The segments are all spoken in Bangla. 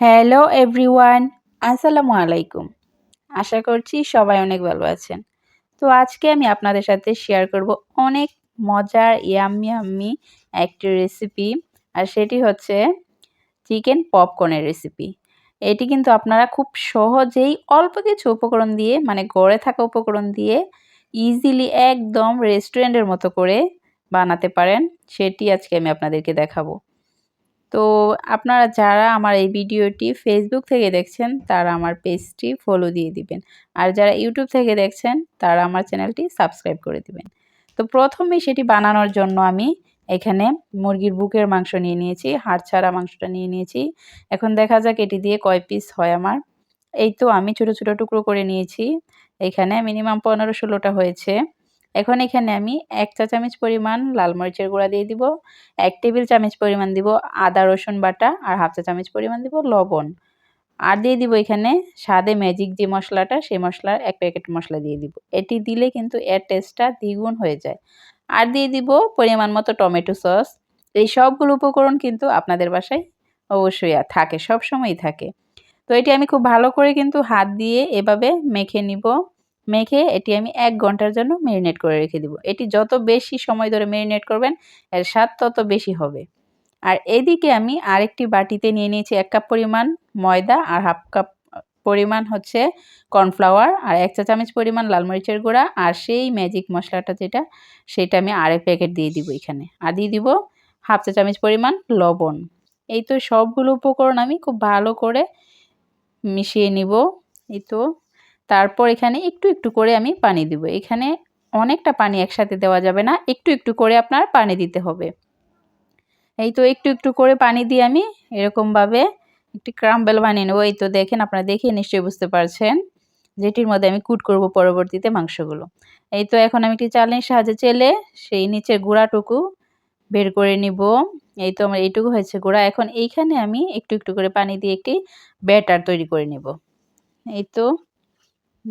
হ্যালো এভরিওয়ান আসসালামু আলাইকুম আশা করছি সবাই অনেক ভালো আছেন। তো আজকে আমি আপনাদের সাথে শেয়ার করব অনেক মজার ইয়াম্মি আম্মি একটি রেসিপি আর সেটি হচ্ছে চিকেন পপকর্নের রেসিপি এটি কিন্তু আপনারা খুব সহজেই অল্প কিছু উপকরণ দিয়ে মানে গড়ে থাকা উপকরণ দিয়ে ইজিলি একদম রেস্টুরেন্টের মতো করে বানাতে পারেন। সেটি আজকে আমি আপনাদেরকে দেখাবো। তো আপনারা যারা আমার এই ভিডিওটি ফেসবুক থেকে দেখছেন, তারা আমার পেজটি ফলো দিয়ে দিবেন। আর যারা ইউটিউব থেকে দেখছেন, তারা আমার চ্যানেলটি সাবস্ক্রাইব করে দিবেন। তো প্রথমে সেটি বানানোর জন্য আমি এখানে মুরগির বুকের মাংস নিয়ে নিয়েছি, হাড় ছাড়া মাংসটা নিয়ে নিয়েছি। এখন দেখা যাক এটি দিয়ে কয় পিস হয় আমার। এই তো আমি ছোটো ছোটো টুকরো করে নিয়েছি। এখানে মিনিমাম পনেরো, ষোলোটা হয়েছে। এখন এখানে আমি এক চা চামচ পরিমাণ লাল মরিচের গুঁড়া দিয়ে দিব, এক টেবিল চামচ পরিমাণ দিব আদা, রসুন বাটা আর হাফ চা চামচ পরিমাণ দিব লবণ। আর দিয়ে দিব এখানে স্বাদে ম্যাজিক যে মশলাটা, সেই মশলার এক প্যাকেট মশলা দিয়ে দিব। এটি দিলে কিন্তু এর টেস্টটা দ্বিগুণ হয়ে যায়। আর দিয়ে দিব পরিমাণ মতো টমেটো সস। এই সবগুলো উপকরণ কিন্তু আপনাদের বাসায় অবশ্যই থাকে সব সময়ই থাকে। তো এটি আমি খুব ভালো করে কিন্তু হাত দিয়ে এভাবে মেখে নিব। মেখে এটি আমি এক ঘণ্টার জন্য মেরিনেট করে রেখে দিব। এটি যত বেশি সময় ধরে মেরিনেট করবেন, এর স্বাদ তত বেশি হবে। আর এদিকে আমি আরেকটি বাটিতে নিয়ে নিয়েছি এক কাপ পরিমাণ ময়দা আর হাফ কাপ পরিমাণ হচ্ছে কর্নফ্লাওয়ার আর এক চা চামচ পরিমাণ লাল মরিচের গুঁড়া আর সেই ম্যাজিক মশলাটা যেটা, সেটা আমি আরেক প্যাকেট দিয়ে দিব এখানে। আর দিয়ে দিব হাফ চা চামচ পরিমাণ লবণ। এই তো সবগুলো উপকরণ আমি খুব ভালো করে মিশিয়ে নিব। এই তো তারপর এখানে একটু একটু করে আমি পানি দিব। এখানে অনেকটা পানি একসাথে দেওয়া যাবে না, একটু একটু করে আপনার পানি দিতে হবে। এই তো একটু একটু করে পানি দিয়ে আমি এরকমভাবে একটি ক্রাম্বেল বানিয়ে নেব। এই তো দেখেন, আপনারা দেখে নিশ্চয়ই বুঝতে পারছেন যেটির মধ্যে আমি কুট করব পরবর্তীতে মাংসগুলো। এই তো এখন আমি একটি চালনির সাহায্যে চেলে সেই নিচের গুঁড়াটুকু বের করে নিব। এই তো আমার এইটুকু হয়েছে গুঁড়া। এখন এইখানে আমি একটু একটু করে পানি দিয়ে একটি ব্যাটার তৈরি করে নেব। এই তো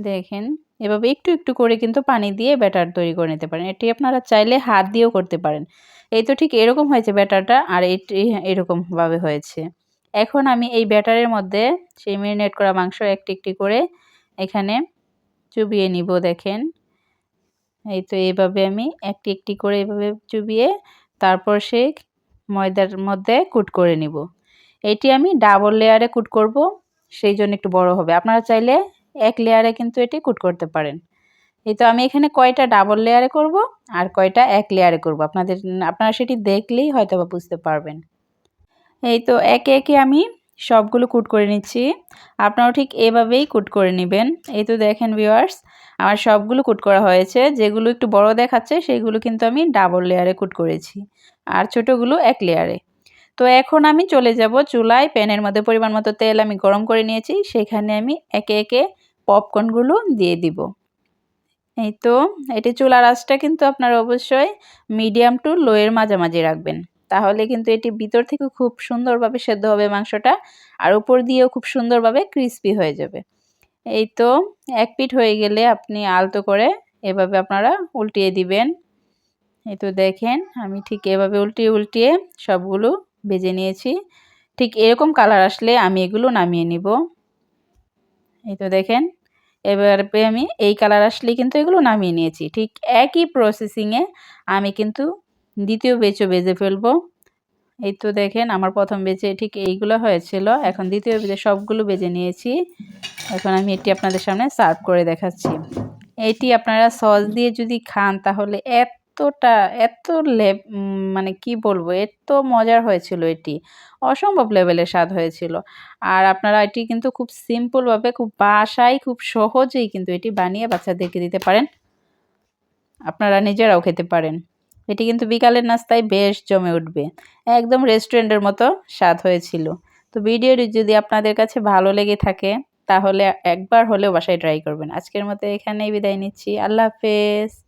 দেখেন, এভাবে একটু একটু করে কিন্তু পানি দিয়ে ব্যাটার তৈরি করে নিতে পারেন। এটি আপনারা চাইলে হাত দিয়েও করতে পারেন। এই তো ঠিক এরকম হয়েছে ব্যাটারটা আর এটি এরকমভাবে হয়েছে। এখন আমি এই ব্যাটারের মধ্যে সেই মেরিনেট করা মাংস একটি একটি করে এখানে চুবিয়ে নিব, দেখেন। এই তো এইভাবে আমি একটি একটি করে এভাবে চুবিয়ে তারপর সে ময়দার মধ্যে কুট করে নিব। এটি আমি ডাবল লেয়ারে কুট করব, সেই জন্য একটু বড় হবে। আপনারা চাইলে এক লেয়ারে কিন্তু এটি কুট করতে পারেন। এই তো আমি এখানে কয়টা ডাবল লেয়ারে করব আর কয়টা এক লেয়ারে করব। আপনাদের, আপনারা সেটি দেখলেই হয়তো বা বুঝতে পারবেন। এই তো একে একে আমি সবগুলো কুট করে নিচ্ছি। আপনারাও ঠিক এভাবেই কুট করে নেবেন। এই তো দেখেন ভিওয়ার্স আমার সবগুলো কুট করা হয়েছে। যেগুলো একটু বড় দেখাচ্ছে সেগুলো কিন্তু আমি ডাবল লেয়ারে কুট করেছি। আর ছোটোগুলো এক লেয়ারে। তো এখন আমি চলে যাব চুলায়। প্যানের মধ্যে পরিমাণ মতো তেল আমি গরম করে নিয়েছি। সেখানে আমি একে একে পপকর্নগুলো দিয়ে দিব। এই তো, এটি চুলার আঁচটা কিন্তু আপনারা অবশ্যই মিডিয়াম টু লোয়ের মাঝামাঝি রাখবেন। তাহলে কিন্তু এটি ভিতর থেকে খুব সুন্দরভাবে সেদ্ধ হবে মাংসটা, আর উপর দিয়েও খুব সুন্দরভাবে ক্রিস্পি হয়ে যাবে। এই তো, এক পিঠ হয়ে গেলে আপনি আলতো করে এভাবে আপনারা উল্টিয়ে দিবেন। এই তো দেখেন, আমি ঠিক এভাবে উল্টিয়ে উল্টিয়ে সবগুলো ভেজে নিয়েছি। ঠিক এরকম কালার আসলে আমি এগুলো নামিয়ে নিব। এই তো দেখেন এবার আমি এই কালার আসলে কিন্তু এগুলো নামিয়ে নিয়েছি। ঠিক একই প্রসেসিংয়ে আমি কিন্তু দ্বিতীয় বেচও বেজে ফেলব। এই তো দেখেন আমার প্রথম বেচে ঠিক এইগুলো হয়েছিল, এখন দ্বিতীয় বেজে সবগুলো বেজে নিয়েছি। এখন আমি এটি আপনাদের সামনে সার্ভ করে দেখাচ্ছি। এটি আপনারা সস দিয়ে যদি খান তাহলে এত এতটা, এত লেব মানে কি বলব, এত মজার হয়েছিল এটি। অসম্ভব লেভেলের স্বাদ হয়েছিল। আর আপনারা এটি কিন্তু খুব সিম্পলভাবে খুব বাসায়, খুব সহজেই কিন্তু এটি বানিয়ে বাচ্চাদেরকে দিতে পারেন। আপনারা নিজেরাও খেতে পারেন। এটি কিন্তু বিকালের নাস্তায় বেশ জমে উঠবে। একদম রেস্টুরেন্টের মতো স্বাদ হয়েছিল। তো ভিডিওটি যদি আপনাদের কাছে ভালো লেগে থাকে, তাহলে একবার হলেও বাসায় ট্রাই করবেন। আজকের মতো এখানেই বিদায় নিচ্ছি। আল্লাহ হাফেজ।